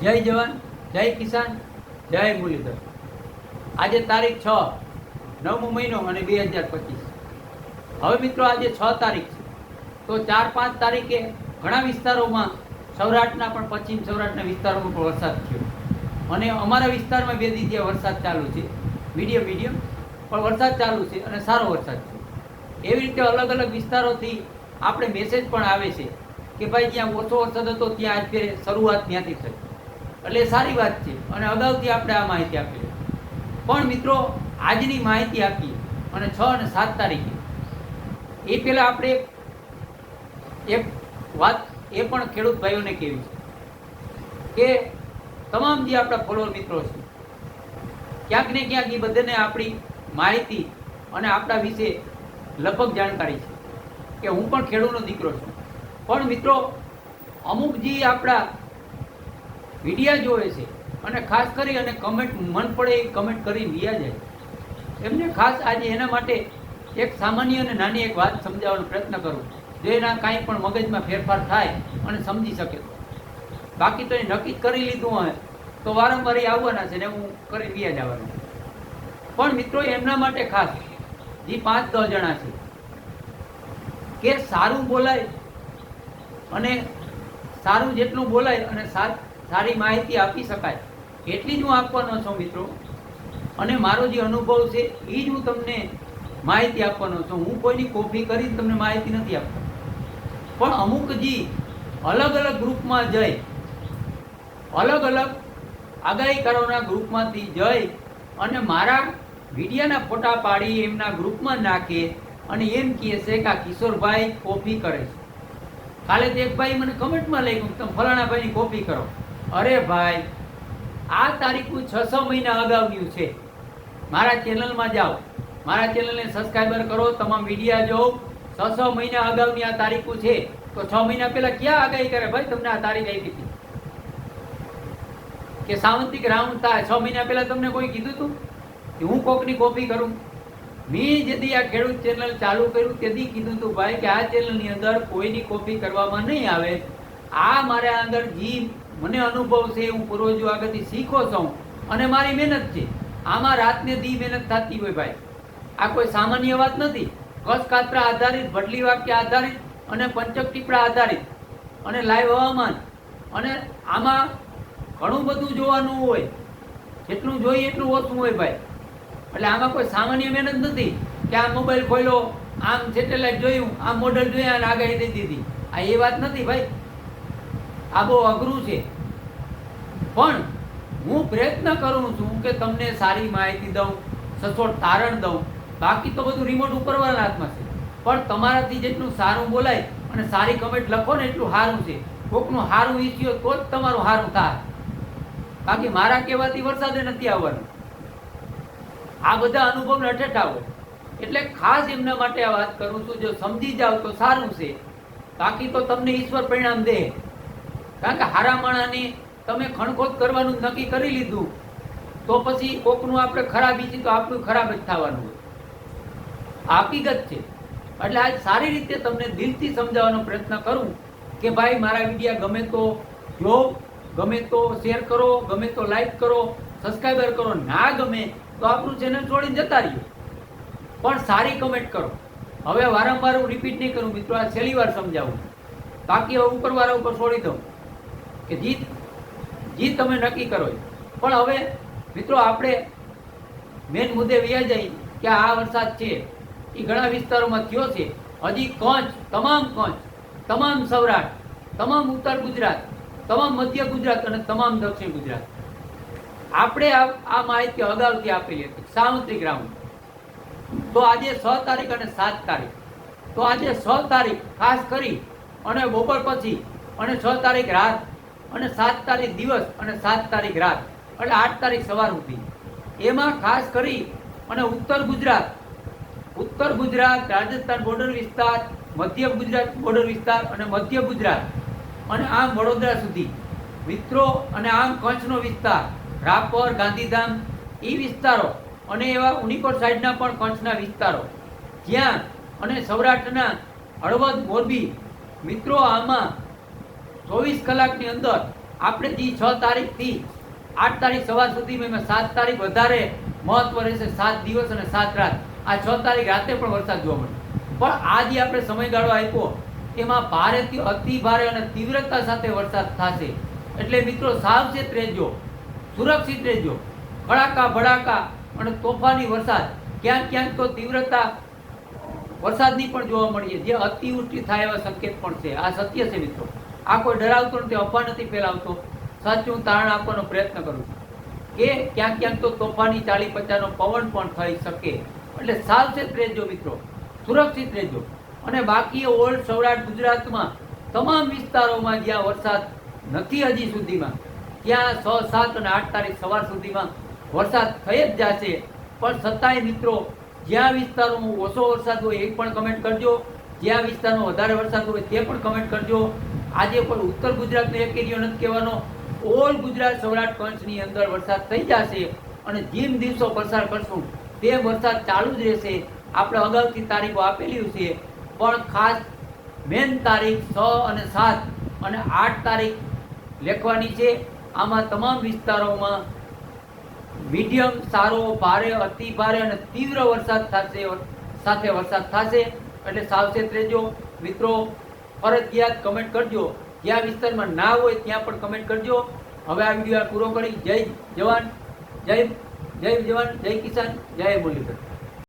જય જવાન, જય કિસાન, જય મુરલીધર. આજે તારીખ છ, નવમો મહિનો અને બે હજાર પચીસ. હવે મિત્રો આજે છ તારીખ છે. તો ચાર પાંચ તારીખે ઘણા વિસ્તારોમાં સૌરાષ્ટ્રના પણ પશ્ચિમ સૌરાષ્ટ્રના વિસ્તારોમાં પણ વરસાદ થયો. અને અમારા વિસ્તારમાં બે દી ત્યાં વરસાદ ચાલુ છે. મીડિયમ મીડિયમ, પણ વરસાદ ચાલુ છે અને સારો વરસાદ છે. એવી રીતે અલગ અલગ વિસ્તારોથી આપણે મેસેજ પણ આવે છે કે ભાઈ જ્યાં ઓછો વરસાદ હતો ત્યાં અત્યારે શરૂઆત ત્યાંથી થઈ. એટલે સારી વાત છે. અને અગાઉથી આપણે આ માહિતી આપી પણ મિત્રો, આજની માહિતી આપીએ અને છ અને સાત તારીખે. એ પહેલાં આપણે એક વાત એ પણ ખેડૂત ભાઈઓને કહેવી છે કે તમામ જે આપણા ફોલોઅર મિત્રો છે, ક્યાંક ને ક્યાંક એ બધાને આપણી માહિતી અને આપણા વિશે લગભગ જાણકારી છે કે હું પણ ખેડૂતનો દીકરો છું. પણ મિત્રો, અમુક જે આપણા વિડીયા જોવે છે. અને ખાસ કરી અને કમેન્ટ મન પડે એ કમેન્ટ કરી વ્યા જાય. એમને ખાસ આજે એના માટે એક સામાન્ય અને નાની એક વાત સમજાવવાનો પ્રયત્ન કરું. જો એના કાંઈ પણ મગજમાં ફેરફાર થાય અને સમજી શકે. બાકી તો એ નક્કી કરી લીધું હોય તો વારંવાર એ આવવાના છે ને હું કરી વ્યા જવાનું. પણ મિત્રો એમના માટે ખાસ, જે પાંચ દસ જણા છે. કે સારું બોલાય અને સારું જેટલું બોલાય અને સા- સારી માહિતી આપી શકાય. એટલી જ હું આપવાનો છું મિત્રો. અને મારો જે અનુભવ છે, એ જ હું તમને માહિતી આપવાનો છું. હું કોઈની કોપી કરીને તમને માહિતી નથી આપતો. પણ અમુક જે અલગ અલગ ગ્રુપમાં જઈ, અલગ અલગ આગાહીકારોના ગ્રુપમાંથી જઈ અને મારા મીડિયાના ફોટા પાડી એમના ગ્રુપમાં નાખે અને એમ કહે છે કે આ કિશોરભાઈ કોપી કરે છે. કાલે તો એક ભાઈ મને કમેન્ટમાં લઈ ગયું તમે ફલાણા ભાઈની કોપી કરો. અરે ભાઈ, આ તારીખનું છ છ મહિના અગાઉનું છે. મારા ચેનલમાં જાઓ. મારા ચેનલને સબસ્ક્રાઈબર કરો, તમામ મીડિયા જો છ છ મહિના અગાઉની આ તારીખો છે. તો છ મહિના પહેલા ક્યાં આગાહી કરે ભાઈ? તમને આ તારીખ આપી હતી. કે સાવંતિક રાઉન્ડ થાય. છ મહિના પહેલા તમને કોઈ કીધું હતું કે હું કોકની કોપી કરું? મેં જેથી આ ખેડૂત ચેનલ ચાલુ કર્યું તેથી કીધું હતું ભાઈ કે આ ચેનલની અંદર કોઈની કોપી કરવામાં નહીં આવે. આ મારા અંદર જી મને અનુભવ છે હું પૂર્વજો આગળથી શીખો છું. અને મારી મહેનત છે. આમાં રાતને દી મહેનત થતી હોય ભાઈ. આ કોઈ સામાન્ય વાત નથી. કસ કાતરા આધારિત ભટલી વાક્ય આધારિત અને પંચક ટીપડા આધારિત. અને લાઈવ હવામાન. અને આમાં ઘણું બધું જોવાનું હોય. જેટલું જોઈએ એટલું ઓછું હોય ભાઈ. એટલે આમાં કોઈ સામાન્ય મહેનત નથી કે આ મોબાઈલ ખોલ્યો, આમ સેટેલાઇટ જોયું, આ મોડલ જોયા અને આગાહી દઈ દીધી. આ એ વાત નથી ભાઈ. આ બહુ અઘરું છે. પણ હું પ્રયત્ન કરું છું કે તમને સારી માહિતી દઉં, સચોટ તારણ દઉં. બાકી તો બધું રિમોટ ઉપરવાળા હાથમાં છે. પણ તમારાથી જેટલું સારું બોલાય અને સારી કમેન્ટ લખો ને એટલું સારું છે. કોકનું સારું ઈચ્છ્યો તો જ તમારું સારું થાય. બાકી મારા કહેવાથી વરસાદે નથી આવવાનું. આ બધા અનુભવ અઠેઠાવો. એટલે ખાસ એમના માટે આ વાત કરું છું, જો સમજી જાવ તો સારું છે. બાકી તો તમને ઈશ્વર પરિણામ દે. કારણ કે હારા માણાની તમે ખણખોદ કરવાનું નક્કી કરી લીધું. તો પછી કોકનું આપણે ખરાબ ઈચ્છી તો આપણું ખરાબ જ થવાનું હકીકત છે. એટલે આજ સારી રીતે તમને દિલથી સમજાવવાનો પ્રયત્ન કરું કે ભાઈ મારા વિડીયા ગમે તો જો, ગમે તો શેર કરો, ગમે તો લાઈક કરો સબસ્ક્રાઈબર કરો, ના ગમે તો આપણું ચેનલ છોડીને જતા રહીએ પણ સારી કમેન્ટ કરો. હવે વારંવાર હું રિપીટ નહીં કરું, મિત્રો, આ છેલ્લી વાર સમજાવું. બાકી હવે ઉપરવાળા ઉપર છોડી દઉં. કે જીત જીત તમે નક્કી કરો પણ હવે, મિત્રો, આપણે મેન મુદ્દે વ્યા જઈ કે આ વરસાદ છે એ ઘણા વિસ્તારોમાં થયો છે. હજી કચ્છ, તમામ કચ્છ, તમામ સૌરાષ્ટ્ર, તમામ ઉત્તર ગુજરાત, તમામ મધ્ય ગુજરાત અને તમામ દક્ષિણ ગુજરાત. આપણે આ માહિતી અગાઉથી આપેલી હતી સામુદ્રિક રાઉન્ડ. તો આજે છ તારીખ અને સાત તારીખ. તો આજે છ તારીખ, ખાસ કરી, અને બપોર પછી, અને છ તારીખ રાત. અને સાત તારીખ દિવસ અને સાત તારીખ રાત એટલે આઠ તારીખ સવાર સુધી. એમાં ખાસ કરી અને ઉત્તર ગુજરાત. ઉત્તર ગુજરાત, રાજસ્થાન બોર્ડર વિસ્તાર, મધ્ય ગુજરાત બોર્ડર વિસ્તાર અને મધ્ય ગુજરાત. અને આમ વડોદરા સુધી. મિત્રો, અને આમ કચ્છનો વિસ્તાર, રાપર, ગાંધીધામ એ વિસ્તારો અને એવા ઉનિકોટ સાઈડના પણ કચ્છના વિસ્તારો. જ્યાં અને સૌરાષ્ટ્રના હળવદ મોરબી. મિત્રો, આમાં ચોવીસ કલાકની અંદર આપણે જે છ તારીખથી આઠ તારીખ સવાર સુધી મેં સાત તારીખ વધારે મહત્વ રહેશે સાત દિવસ અને સાત રાત. આ છ તારીખ રાતે પણ વરસાદ જોવા મળે. પણ આ જે આપણે સમયગાળો આપ્યો, એમાં ભારેથી અતિ ભારે અને તીવ્રતા સાથે વરસાદ થશે. એટલે મિત્રો સાવચેત રહેજો, સુરક્ષિત રહેજો. ખડાકા ભડાકા અને તોફાની વરસાદ, ક્યાંક ક્યાંક તો તીવ્રતા વરસાદની પણ જોવા મળીએ. જે અતિવૃષ્ટિ થાય એવા સંકેત પણ છે. આ સત્ય છે મિત્રો. આ કોઈ ડરાવતો નથી, અફવા નથી ફેલાવતો. સાચું તારણ આપવાનો પ્રયત્ન કરું છું. કે ક્યાંક ક્યાંક તો તોફાની ચાલી પચાસનો પવન પણ થઈ શકે. એટલે સાવચેત રહેજો મિત્રો, સુરક્ષિત રહેજો. અને બાકી ઓલ્ડ સૌરાષ્ટ્ર ગુજરાતમાં તમામ વિસ્તારોમાં જ્યાં વરસાદ નથી હજી સુધીમાં, ત્યાં છ, સાત અને આઠ તારીખ સવાર સુધીમાં વરસાદ થઈ જ જશે. પણ છતાંય મિત્રો, જ્યાં વિસ્તારોમાં ઓછો વરસાદ હોય એ પણ કમેન્ટ કરજો. જ્યાં વિસ્તારમાં વધારે વરસાદ હોય તે પણ કમેન્ટ કરજો. આજે પણ ઉત્તર ગુજરાતનો એક એરિયો નથી કહેવાનો. ઓલ ગુજરાત સૌરાષ્ટ્ર કચ્છની અંદર વરસાદ થઈ જશે અને જેમ દિવસો પસાર કરશું, તેમ વરસાદ ચાલુ જ રહેશે. આપણે અગાઉથી તારીખો આપેલી છે, પણ ખાસ મેન તારીખ છ અને સાત અને આઠ તારીખ લેખવાની છે. આમાં તમામ વિસ્તારોમાં મીડિયમ, સારો, ભારે, અતિ ભારે અને તીવ્ર વરસાદ થશે, સાથે વરસાદ થશે. એટલે સાવચેત રહેજો. મિત્રો ફરજિયાત કમેન્ટ કરજો. જ્યાં વિસ્તારમાં ના હોય ત્યાં પણ કમેન્ટ કરજો. હવે આ વીડિયો પૂરો કરી. જય જવાન. જય જય જવાન. જય કિસાન. જય મુરલીધર.